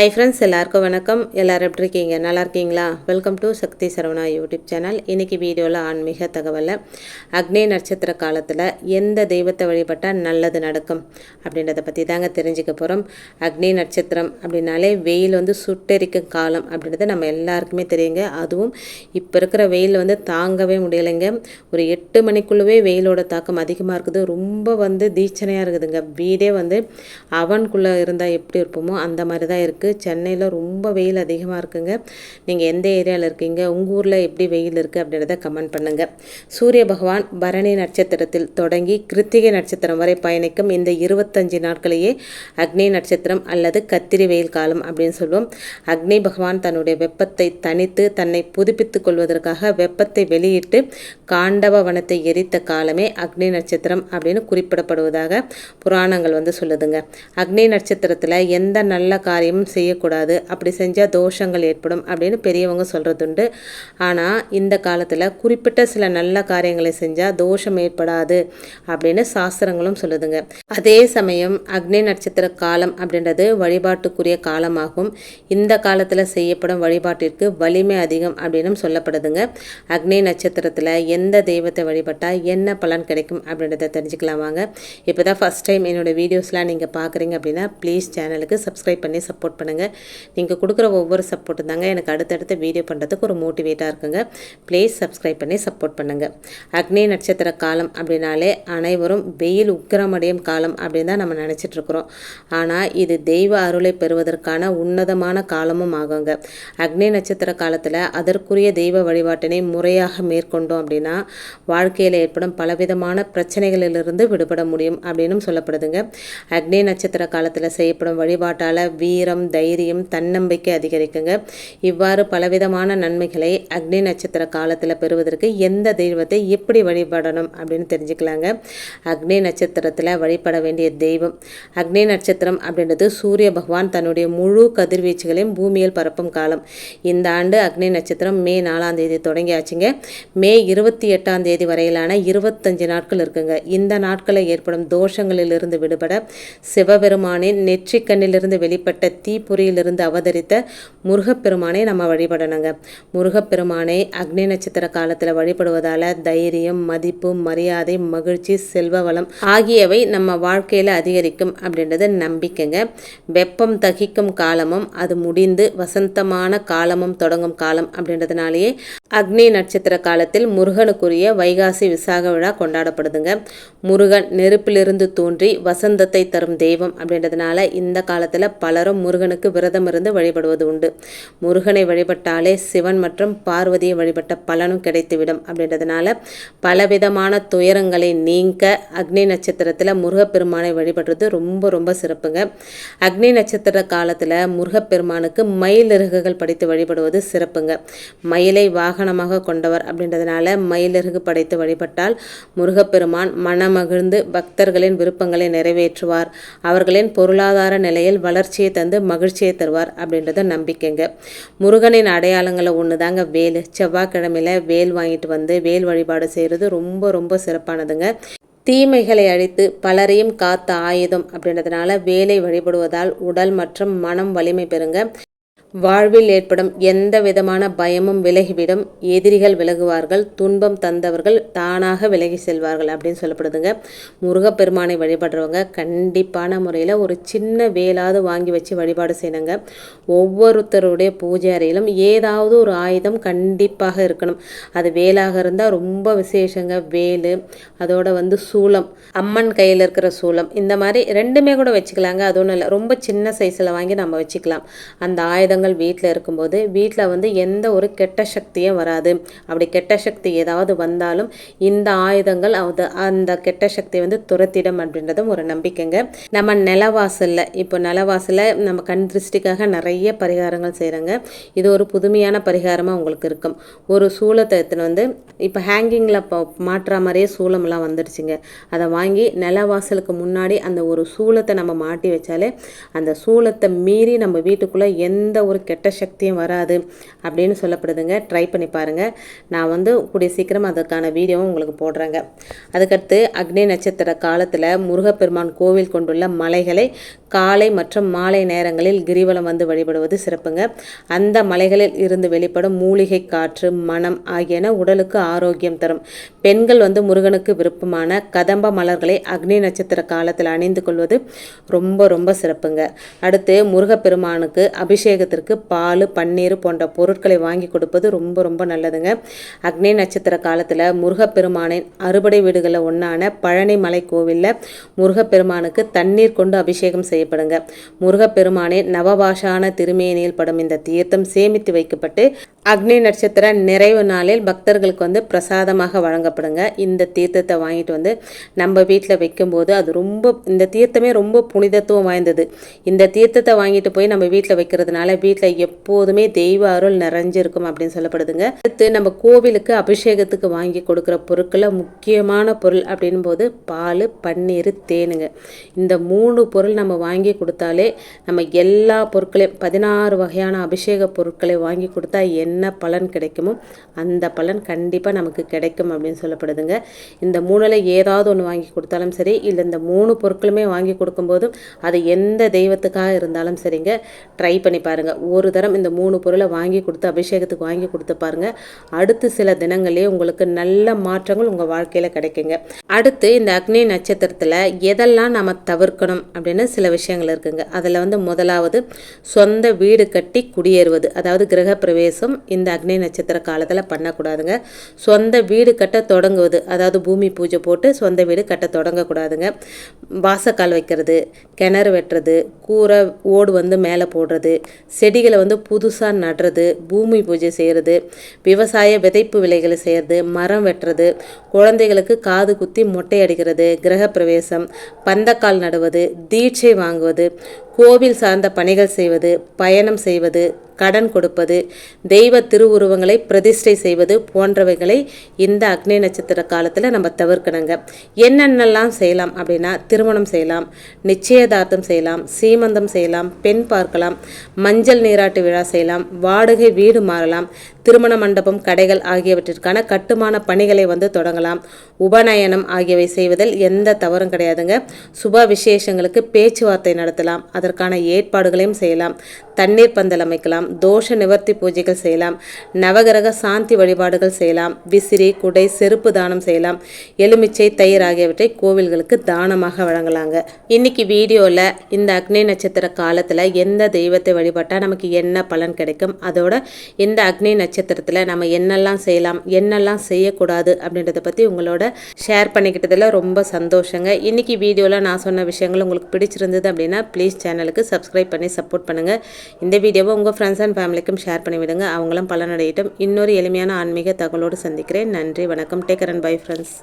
Hi friends எல்லாருக்கும் வணக்கம். எல்லாரும் எப்படி இருக்கீங்க? நல்லா இருக்கீங்களா? Welcome to Sakthi Saravana YouTube channel இன்றைக்கி வீடியோவில் ஆன்மீக தகவலில் அக்னி நட்சத்திர காலத்தில் எந்த தெய்வத்தை வழிபட்டால் நல்லது நடக்கும் அப்படின்றத பற்றி தாங்க தெரிஞ்சுக்க போகிறோம் அக்னி நட்சத்திரம் அப்படின்னாலே வெயில் வந்து சுட்டெரிக்கும் காலம் அப்படின்றது நம்ம எல்லாருக்குமே தெரியுங்க. அதுவும் இப்போ இருக்கிற வெயில் வந்து தாங்கவே முடியலைங்க. ஒரு எட்டு மணிக்குள்ளவே வெயிலோட தாக்கம் அதிகமாக இருக்குது. ரொம்ப வந்து தீட்சணையாக இருக்குதுங்க. வீடே வந்து அவனுக்குள்ளே இருந்தால் எப்படி இருப்போமோ அந்த மாதிரி தான் இருக்குது சென்னையில் ரொம்ப வெயில் அதிகமாக இருக்குங்க. நீங்கள் எந்த ஏரியாவில் இருக்கீங்க? உங்கள் ஊரில் எப்படி வெயில் இருக்குது அப்படின்றத கமெண்ட் பண்ணுங்கள் சூரிய பகவான் பரணி நட்சத்திரத்தில் தொடங்கி கிருத்திகை நட்சத்திரம் வரை பயணிக்கும் இந்த இருபத்தஞ்சு நாட்களையே அக்னி நட்சத்திரம் அல்லது கத்திரி வெயில் காலம் அப்படின்னு சொல்லுவோம் அக்னி பகவான் தன்னுடைய வெப்பத்தை தனித்து தன்னை புதுப்பித்துக் கொள்வதற்காக வெப்பத்தை வெளியிட்டு காண்டவ வனத்தை எரித்த காலமே அக்னி நட்சத்திரம் அப்படின்னு குறிப்பிடப்படுவதாக புராணங்கள் வந்து சொல்லுதுங்க. அக்னி நட்சத்திரத்தில் எந்த நல்ல காரியமும் செய்யக்கூடாது. அப்படி செஞ்சால் தோஷங்கள் ஏற்படும் அப்படின்னு பெரியவங்க சொல்கிறதுண்டு ஆனால் இந்த காலத்தில் குறிப்பிட்ட சில நல்ல காரியங்களை செஞ்சால் தோஷம் ஏற்படாது அப்படின்னு சாஸ்திரங்களும் சொல்லுதுங்க. அதே சமயம் அக்னி நட்சத்திர காலம் அப்படின்றது வழிபாட்டுக்குரிய காலமாகும். இந்த காலத்தில் செய்யப்படும் வழிபாட்டிற்கு வலிமை அதிகம் அப்படின்னு சொல்லப்படுதுங்க. அக்னி நட்சத்திரத்தில் எந்த தெய்வத்தை வழிபட்டால் என்ன பலன் கிடைக்கும் அப்படின்றத தெரிஞ்சுக்கலாம் வாங்க. இப்போ தான் ஃபஸ்ட் டைம் என்னோடய வீடியோஸ்லாம் நீங்கள் பார்க்குறீங்க அப்படின்னா ப்ளீஸ் சேனலுக்கு சப்ஸ்கிரைப் பண்ணி சப்போர்ட் பண்ணுங்கள் நீங்கள் கொடுக்குற ஒவ்வொரு சப்போர்ட்டும் தாங்க எனக்கு அடுத்தடுத்த வீடியோ பண்ணுறதுக்கு ஒரு மோட்டிவேட்டாக இருக்குங்க. ப்ளீஸ் சப்ஸ்கிரைப் பண்ணி சப்போர்ட் பண்ணுங்கள் அக்னி நட்சத்திர காலம் அப்படின்னாலே அனைவரும் வெயில் உக்கிரமடையும் காலம் அப்படின்னு தான் நம்ம நினச்சிட்ருக்குறோம் ஆனால் இது தெய்வ அருளை பெறுவதற்கான உன்னதமான காலமும் ஆகுங்க. அக்னி நட்சத்திர காலத்தில் அதற்குரிய தெய்வ வழிபாட்டினை முறையாக மேற்கொண்டோம் அப்படின்னா வாழ்க்கையில் ஏற்படும் பலவிதமான பிரச்சனைகளிலிருந்து விடுபட முடியும் அப்படின்னும் சொல்லப்படுதுங்க. அக்னி நட்சத்திர காலத்தில் செய்யப்படும் வழிபாட்டால் வீரம் தைரியம் தன்னம்பிக்கை அதிகரிக்குங்க. இவ்வாறு பலவிதமான நன்மைகளை அக்னி நட்சத்திர காலத்தில் பெறுவதற்கு எந்த தெய்வத்தை எப்படி வழிபடணும் அப்படின்னு தெரிஞ்சுக்கலாங்க. அக்னி நட்சத்திரத்தில் வழிபட வேண்டிய தெய்வம். அக்னி நட்சத்திரம் அப்படின்றது சூரிய பகவான் தன்னுடைய முழு கதிர்வீச்சுகளையும் பூமியில் பரப்பும் காலம். இந்த ஆண்டு அக்னி நட்சத்திரம் மே நாலாம் தேதி தொடங்கியாச்சுங்க. மே இருபத்தி எட்டாம் தேதி வரையிலான இருபத்தஞ்சு நாட்கள் இருக்குங்க. இந்த நாட்களில் ஏற்படும் தோஷங்களிலிருந்து விடுபட சிவபெருமானின் நெற்றிக்கண்ணிலிருந்து வெளிப்பட்ட தீ தீப்பொறியிலிருந்து அவதரித்த முருகப்பெருமானை நம்ம வழிபடணுங்க. முருகப்பெருமானை அக்னி நட்சத்திர காலத்தில் வழிபடுவதால் தைரியம் மதிப்பு மரியாதை மகிழ்ச்சி செல்வ வளம் ஆகியவை நம்ம வாழ்க்கையில் அதிகரிக்கும் அப்படின்றது நம்பிக்கைங்க. வெப்பம் தகிக்கும் காலமும் அது முடிந்து வசந்தமான காலமும் தொடங்கும் காலம் அப்படின்றதுனாலேயே அக்னி நட்சத்திர காலத்தில் முருகனுக்குரிய வைகாசி விசாக விழா கொண்டாடப்படுதுங்க. முருகன் நெருப்பிலிருந்து தோன்றி வசந்தத்தை தரும் தெய்வம் அப்படின்றதுனால இந்த காலத்தில் பலரும் முருகன் முருகனுக்கு விரதம் இருந்து வழிபடுவது உண்டு. முருகனை வழிபட்டாலே சிவன் மற்றும் பார்வதியை வழிபட்ட பலனும் கிடைத்துவிடும். அப்படின்றதுனால பலவிதமான துயரங்களை நீங்க அக்னி நட்சத்திரத்தில் முருகப்பெருமானை வழிபடுறது ரொம்ப ரொம்ப சிறப்புங்க. அக்னி நட்சத்திர காலத்தில் முருகப்பெருமானுக்கு மயிலிறகுகள் படைத்து வழிபடுவது சிறப்புங்க. மயிலை வாகனமாக கொண்டவர் அப்படின்றதுனால மயிலிறகு படைத்து வழிபட்டால் முருகப்பெருமான் மனமகிழ்ந்து பக்தர்களின் விருப்பங்களை நிறைவேற்றுவார். அவர்களின் பொருளாதார நிலையில் வளர்ச்சியை தந்து மகிழ்ச்சியை தருவார் அப்படின்றத நம்பிக்கைங்க. முருகனின் அடையாளங்களை ஒன்று தாங்க வேல். செவ்வாய்க்கிழமையில் வேல் வாங்கிட்டு வந்து வேல் வழிபாடு செய்கிறது ரொம்ப ரொம்ப சிறப்பானதுங்க. தீமைகளை அழித்து பலரையும் காத்த ஆயுதம் அப்படின்றதுனால வேலை வழிபடுவதால் உடல் மற்றும் மனம் வலிமை பெறுங்க. வாழ்வில் ஏற்படும் எந்த விதமான பயமும் விலகிவிடும். எதிரிகள் விலகுவார்கள் துன்பம் தந்தவர்கள் தானாக விலகி செல்வார்கள் அப்படின்னு சொல்லப்படுதுங்க. முருகப்பெருமானை வழிபடுறவங்க கண்டிப்பான முறையில் ஒரு சின்ன வேலாவது வாங்கி வச்சு வழிபாடு செய்யணுங்க. ஒவ்வொருத்தருடைய பூஜை அறையிலும் ஏதாவது ஒரு ஆயுதம் கண்டிப்பாக இருக்கணும். அது வேலாக இருந்தால் ரொம்ப விசேஷங்க. வேலு அதோட வந்து சூளம் அம்மன் கையில் இருக்கிற சூளம் இந்த மாதிரி ரெண்டுமே கூட வச்சுக்கலாங்க. அது ஒன்றும் இல்லை. ரொம்ப சின்ன சைஸில் வாங்கி நம்ம வச்சுக்கலாம். அந்த ஆயுதம் ஆயுதங்கள் வீட்டில் இருக்கும்போது வீட்டில் வந்து எந்த ஒரு கெட்ட சக்தியும் வராது. அப்படி கெட்ட சக்தி ஏதாவது வந்தாலும் இந்த ஆயுதங்கள் அது அந்த கெட்ட சக்தியை வந்து துரத்திடும் அப்படின்றதும் ஒரு நம்பிக்கைங்க. நம்ம நிலவாசலில் இப்போ நிலவாசலில் நம்ம கண் திருஷ்டிக்காக நிறைய பரிகாரங்கள் செய்கிறோங்க இது ஒரு புதுமையான பரிகாரமாக உங்களுக்கு இருக்கும். ஒரு சூளத்தை எடுத்துன்னு வந்து இப்போ ஹேங்கிங்கில் இப்போ மாட்டுற மாதிரியே சூளம்லாம் வந்துடுச்சுங்க அதை வாங்கி நிலவாசலுக்கு முன்னாடி அந்த ஒரு சூளத்தை நம்ம மாட்டி வச்சாலே அந்த சூளத்தை மீறி நம்ம வீட்டுக்குள்ளே எந்த ஒரு கெட்ட சக்தியும் வராது அப்படின்னு சொல்லப்படுதுங்க. ட்ரை பண்ணி பாருங்கள் நான் வந்து கூடிய சீக்கிரம் அதுக்கான வீடியோவும் உங்களுக்கு போடுறேங்க. அதுக்கடுத்து அக்னி நட்சத்திர காலத்தில் முருகப்பெருமான் கோவில் கொண்டுள்ள மலைகளை காலை மற்றும் மாலை நேரங்களில் கிரிவலம் வந்து வழிபடுவது சிறப்புங்க. அந்த மலைகளில் இருந்து வெளிப்படும் மூலிகை காற்று மனம் ஆகியன உடலுக்கு ஆரோக்கியம் தரும். பெண்கள் வந்து முருகனுக்கு விருப்பமான கதம்ப மலர்களை அக்னி நட்சத்திர காலத்தில் அணிந்து கொள்வது ரொம்ப ரொம்ப சிறப்புங்க. அடுத்து முருகப்பெருமானுக்கு அபிஷேகத்திற்கு பால் பன்னீர் போன்ற பொருட்களை வாங்கி கொடுப்பது ரொம்ப ரொம்ப நல்லதுங்க. அக்னி நட்சத்திர காலத்தில் முருகப்பெருமானின் அறுபடை வீடுகளில் ஒன்றான பழனி மலை கோவிலில் முருகப்பெருமானுக்கு தண்ணீர் கொண்டு அபிஷேகம் செய்ய செய்யப்படுங்க. முருகப்பெருமானே நவபாஷான திருமேனியில் படும் இந்த தீர்த்தம் சேமித்து வைக்கப்பட்டு அக்னி நட்சத்திர நிறைவு நாளில் பக்தர்களுக்கு வந்து பிரசாதமாக வழங்கப்படுங்க. இந்த தீர்த்தத்தை வாங்கிட்டு வந்து நம்ம வீட்டில் வைக்கும்போது அது ரொம்ப இந்த தீர்த்தமே ரொம்ப புனிதத்துவம் வாய்ந்தது. இந்த தீர்த்தத்தை வாங்கிட்டு போய் நம்ம வீட்டில் வைக்கிறதுனால வீட்டில் எப்போதுமே தெய்வ அருள் நிறைஞ்சிருக்கும் அப்படின்னு சொல்லப்படுதுங்க. அடுத்து நம்ம கோவிலுக்கு அபிஷேகத்துக்கு வாங்கி கொடுக்குற பொருட்களில் முக்கியமான பொருள் அப்படின் போது பால் பன்னீர் தேனுங்க. இந்த மூணு பொருள் நம்ம வாங்கி கொடுத்தாலே நம்ம எல்லா பொருட்களையும் பதினாறு வகையான அபிஷேக பொருட்களை வாங்கி கொடுத்தா என்ன பலன் கிடைக்குமோ அந்த பலன் கண்டிப்பாக நமக்கு கிடைக்கும் அப்படின்னு சொல்லப்படுதுங்க. இந்த மூணில் ஏதாவது ஒன்று வாங்கி கொடுத்தாலும் சரி இல்லை இந்த மூணு பொருட்களுமே வாங்கி கொடுக்கும்போதும் அது எந்த தெய்வத்துக்காக இருந்தாலும் சரிங்க ட்ரை பண்ணி பாருங்கள் ஒரு தரம் இந்த மூணு பொருளை வாங்கி கொடுத்து அபிஷேகத்துக்கு வாங்கி கொடுத்து பாருங்கள் அடுத்து சில தினங்களே உங்களுக்கு நல்ல மாற்றங்கள் உங்கள் வாழ்க்கையில் கிடைக்குங்க. அடுத்து இந்த அக்னி நட்சத்திரத்தில் எதெல்லாம் நம்ம தவிர்க்கணும் அப்படின்னு சில விஷயம் விஷயங்கள் இருக்குங்க. அதில் வந்து முதலாவது சொந்த வீடு கட்டி குடியேறுவது. அதாவது கிரகப்பிரவேசம் இந்த அக்னி நட்சத்திர காலத்தில் பண்ணக்கூடாதுங்க. சொந்த வீடு கட்ட தொடங்குவது. அதாவது பூமி பூஜை போட்டு சொந்த வீடு கட்ட தொடங்கக்கூடாதுங்க. வாசக்கால் வைக்கிறது கிணறு வெட்டுறது கூரை ஓடு வந்து மேலே போடுறது செடிகளை வந்து புதுசாக நடுறது பூமி பூஜை செய்கிறது விவசாய விதைப்பு விலைகளை செய்கிறது மரம் வெட்டுறது குழந்தைகளுக்கு காது குத்தி மொட்டை அடிக்கிறது கிரகப்பிரவேசம் பந்தக்கால் நடுவது தீட்சை வாங்குவது கோவில் சார்ந்த பணிகள் செய்வது பயணம் செய்வது கடன் கொடுப்பது தெய்வ திருவுருவங்களை பிரதிஷ்டை செய்வது போன்றவைகளை இந்த அக்னி நட்சத்திர காலத்தில் நம்ம தவிர்க்கணுங்க. என்னென்னலாம் செய்யலாம் அப்படின்னா திருமணம் செய்யலாம் நிச்சயதார்த்தம் செய்யலாம் சீமந்தம் செய்யலாம் பெண் பார்க்கலாம் மஞ்சள் நீராட்டு விழா செய்யலாம் வாடகை வீடு மாறலாம் திருமண மண்டபம் கடைகள் ஆகியவற்றிற்கான கட்டுமான பணிகளை வந்து தொடங்கலாம். உபநயனம் ஆகியவை செய்வதில் எந்த தவறும் கிடையாதுங்க. சுப விசேஷங்களுக்கு பேச்சுவார்த்தை நடத்தலாம். அதற்கான ஏற்பாடுகளையும் செய்யலாம். தண்ணீர் பந்தல் அமைக்கலாம். தோஷ நிவர்த்தி பூஜைகள் செய்யலாம். நவகிரக சாந்தி வழிபாடுகள் செய்யலாம். விசிறி குடை செருப்பு தானம் செய்யலாம். எலுமிச்சை தயிர் ஆகியவற்றை கோவில்களுக்கு தானமாக வழங்கலாங்க. இன்னைக்கு வீடியோவில் இந்த அக்னி நட்சத்திர காலத்தில் எந்த தெய்வத்தை வழிபட்டால் நமக்கு என்ன பலன் கிடைக்கும்? அதோட இந்த அக்னி நட்சத்திரத்தில் நம்ம என்னெல்லாம் செய்யலாம் என்னெல்லாம் செய்யக்கூடாது அப்படின்றத பற்றி உங்களோட ஷேர் பண்ணிக்கிட்டதில் ரொம்ப சந்தோஷங்க. இன்னைக்கு வீடியோவில் நான் சொன்ன விஷயங்கள் உங்களுக்கு பிடிச்சிருந்தது அப்படின்னா ப்ளீஸ் சேனலுக்கு சப்ஸ்கிரைப் பண்ணி சப்போர்ட் பண்ணுங்கள் இந்த வீடியோவை உங்கள் ஃப்ரெண்ட்ஸ் அண்ட் ஃபேமிலிக்கும் ஷேர் பண்ணிவிடுங்க. அவங்களும் பலனடையட்டும். இன்னொரு எளிமையான ஆன்மீக தகவலோடு சந்திக்கிறேன். நன்றி வணக்கம். Taker and bye friends